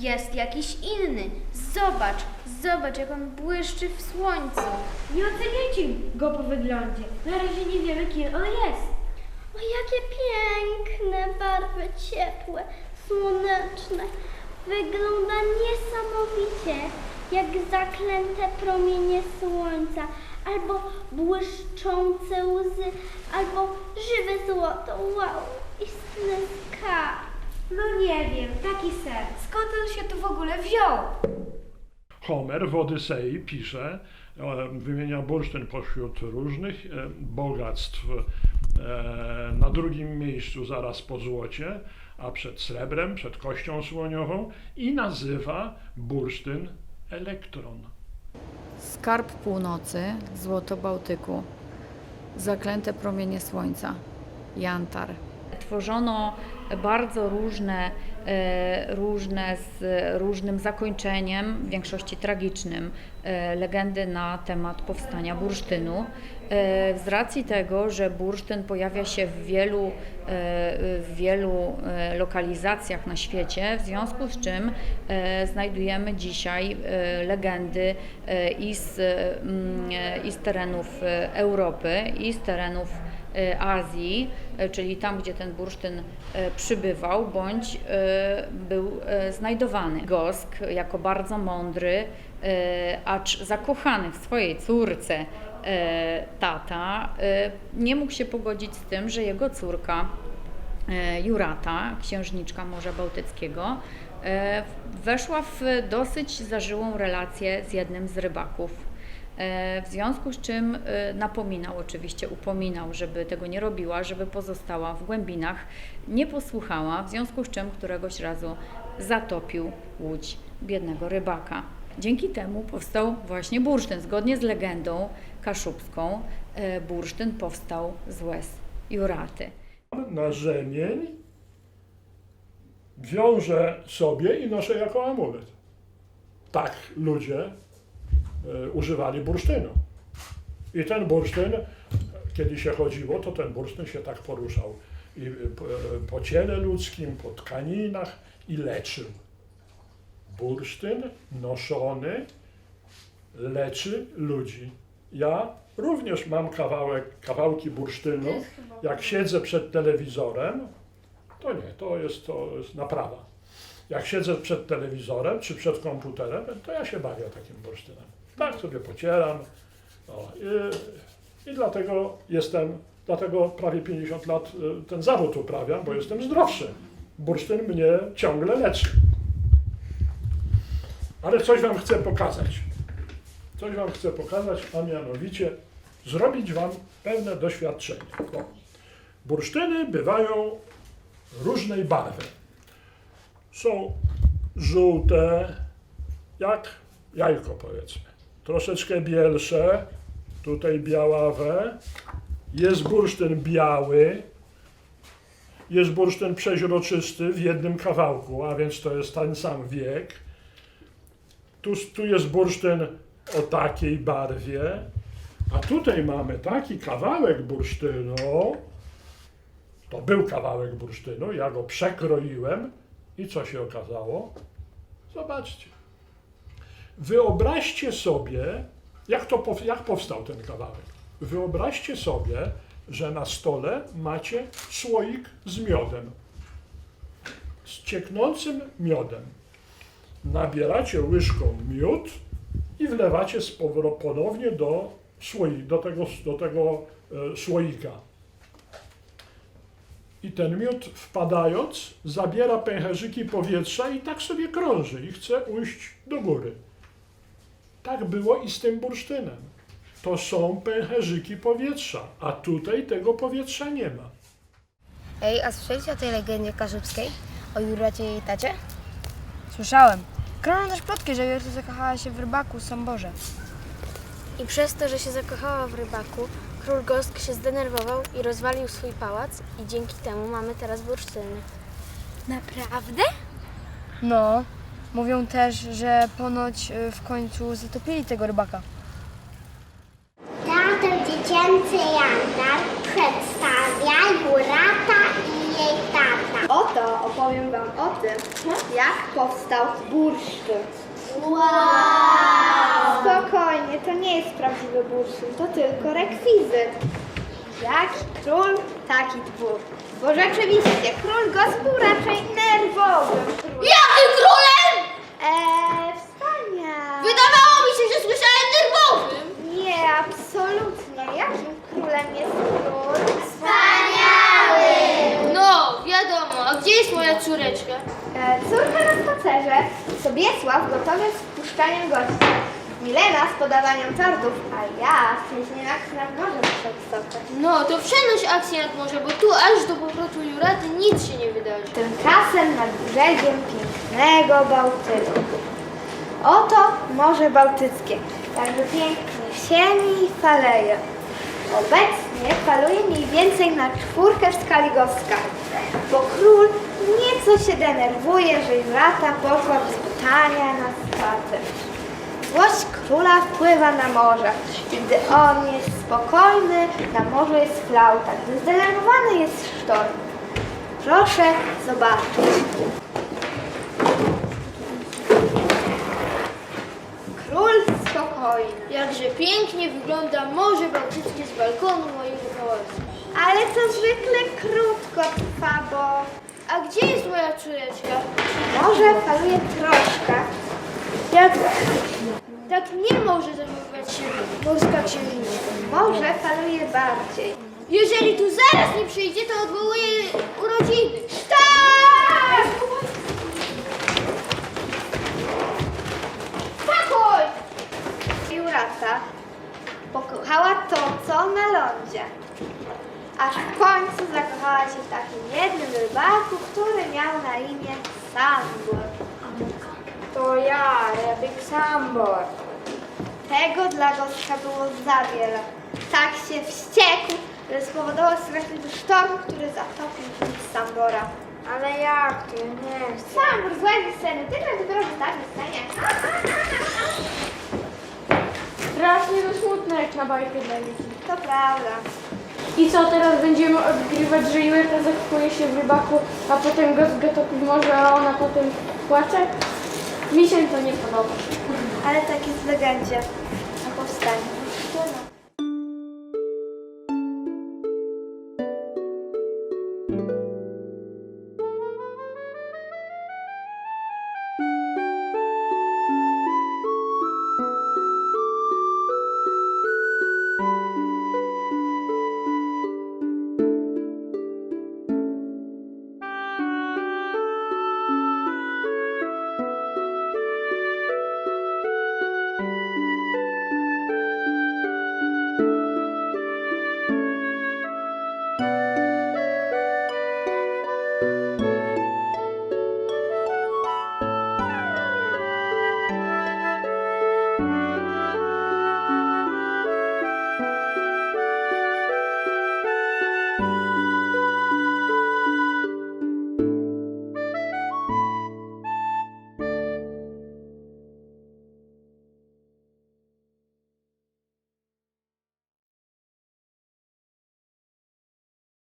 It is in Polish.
jest jakiś inny. Zobacz, zobacz, jak on błyszczy w słońcu. Nie oceniajcie go po wyglądzie. Na razie nie wiemy, kim on jest. O, jakie piękne barwy ciepłe, słoneczne. Wygląda niesamowicie, jak zaklęte promienie słońca, albo błyszczące łzy, albo żywe złoto. Wow, istny skarb. No nie wiem, taki ser. Skąd on się tu w ogóle wziął? Homer w Odysei pisze, e, wymienia bursztyn pośród różnych e, bogactw e, na drugim miejscu zaraz po złocie, a przed srebrem, przed kością słoniową i nazywa bursztyn elektron. Skarb północy, złoto Bałtyku, zaklęte promienie słońca, jantar. Tworzono bardzo różne, e, różne z różnym zakończeniem, w większości tragicznym, e, legendy na temat powstania bursztynu. E, Z racji tego, że bursztyn pojawia się w wielu, w wielu lokalizacjach na świecie, w związku z czym znajdujemy dzisiaj legendy i z, mm, i z terenów Europy, i z terenów Azji, e, czyli tam, gdzie ten bursztyn e, przybywał bądź e, był e, znajdowany. Gosk, jako bardzo mądry, e, acz zakochany w swojej córce, e, tata, e, nie mógł się pogodzić z tym, że jego córka e, Jurata, księżniczka Morza Bałtyckiego, e, weszła w dosyć zażyłą relację z jednym z rybaków. E, W związku z czym e, napominał, oczywiście upominał, żeby tego nie robiła, żeby pozostała w głębinach, nie posłuchała, w związku z czym któregoś razu zatopił łódź biednego rybaka. Dzięki temu powstał właśnie bursztyn. Zgodnie z legendą kaszubską, e, bursztyn powstał z łez Juraty. Na rzemień wiążę sobie i noszę jako amulet. Tak ludzie używali bursztynu. I ten bursztyn, kiedy się chodziło, to ten bursztyn się tak poruszał. I e, po, po ciele ludzkim, po tkaninach i leczył. Bursztyn noszony leczy ludzi. Ja również mam kawałek, kawałki bursztynu. Jak siedzę przed telewizorem, to nie, to jest, to jest naprawa. Jak siedzę przed telewizorem czy przed komputerem, to ja się bawię takim bursztynem. Tak sobie pocieram. No, i, I dlatego jestem, dlatego prawie 50 lat y, ten zawód uprawiam, bo jestem zdrowszy. Bursztyn mnie ciągle leczy. Ale coś Wam chcę pokazać. Coś Wam chcę pokazać, a mianowicie zrobić Wam pewne doświadczenie. Bo bursztyny bywają różnej barwy. Są żółte, jak jajko powiedzmy. Troszeczkę bielsze, tutaj białawe. Jest bursztyn biały, jest bursztyn przeźroczysty w jednym kawałku, a więc to jest ten sam wiek. Tu, tu jest bursztyn o takiej barwie, a tutaj mamy taki kawałek bursztynu. To był kawałek bursztynu, ja go przekroiłem i co się okazało? Zobaczcie. Wyobraźcie sobie, jak, to, jak powstał ten kawałek. Wyobraźcie sobie, że na stole macie słoik z miodem, z cieknącym miodem. Nabieracie łyżką miód i wlewacie z ponownie do, słoi, do tego, do tego e, słoika. I ten miód wpadając zabiera pęcherzyki powietrza i tak sobie krąży i chce ujść do góry. Tak było i z tym bursztynem. To są pęcherzyki powietrza, a tutaj tego powietrza nie ma. Ej, a słyszeliście o tej legendzie kaszubskiej? O Juracie i jej tacie? Słyszałem. Krążą też plotki, że Jurta zakochała się w rybaku Samborze. I przez to, że się zakochała w rybaku, król Gosk się zdenerwował i rozwalił swój pałac i dzięki temu mamy teraz bursztyny. Naprawdę? No, mówią też, że ponoć y, w końcu zatopili tego rybaka. Teatr dziecięcy Jantar przedstawia Jurata i jej tata. Oto opowiem Wam o tym, jak powstał bursztyn. Spokojnie, to nie jest prawdziwy bursztyn, to tylko rekwizyt. Jaki król, taki dwór. Bo rzeczywiście, król Gos był raczej królem? Eee, wspaniale. Wydawało mi się, że słyszałem nerwowym. Nie, absolutnie. Jakim królem jest król? No, wiadomo. A gdzie jest moja córeczka? E, córka na spacerze, Sobiesław gotowy z wpuszczaniem gości, Milena z podawaniem tortów, a ja z akcji nad morzem muszę wstąpić. No, to przenoś akcję nad morze, bo tu aż do powrotu Juraty nic się nie wydarzy. Tymczasem nad brzegiem pięknego Bałtyku. Oto Morze Bałtyckie, także pięknie sieni i faleje. Obecnie faluje mniej więcej na czwórkę w skali Goska, bo król nieco się denerwuje, że Jurata poszła bez pytania na spacer. Złość króla wpływa na morze gdy on jest spokojny, na morzu jest flauta, gdy zdenerwowany jest sztorm. Proszę zobaczyć. Król Jakże pięknie wygląda Morze Bałtyckie z balkonu mojego pałacu. Ale to zwykle krótko trwa, bo A gdzie jest moja córeczka? może faluje troszkę. Jak... Tak nie może zachowywać się morska księżniczka. Może faluje bardziej. Jeżeli tu zaraz nie przyjdzie, to odwołuję urodziny. Sambor. To ja, Rebek Sambor. Tego dla Goska było za wiele. Tak się wściekł, że spowodował straszliwy sztorm, który zatopił nic Sambora. Ale jak? Ja nie chcę. Sambor, złe sceny, ty to dopiero w ostatniej scenie. Strasznie to smutne jak na bajkę dla dzieci. To prawda. I co, teraz będziemy odgrywać, że Juleta zakupuje się w rybaku, a potem go zgotowi w morze, a ona potem płacze? Mi się to nie podoba. Ale tak jest w legendzie o powstaniu.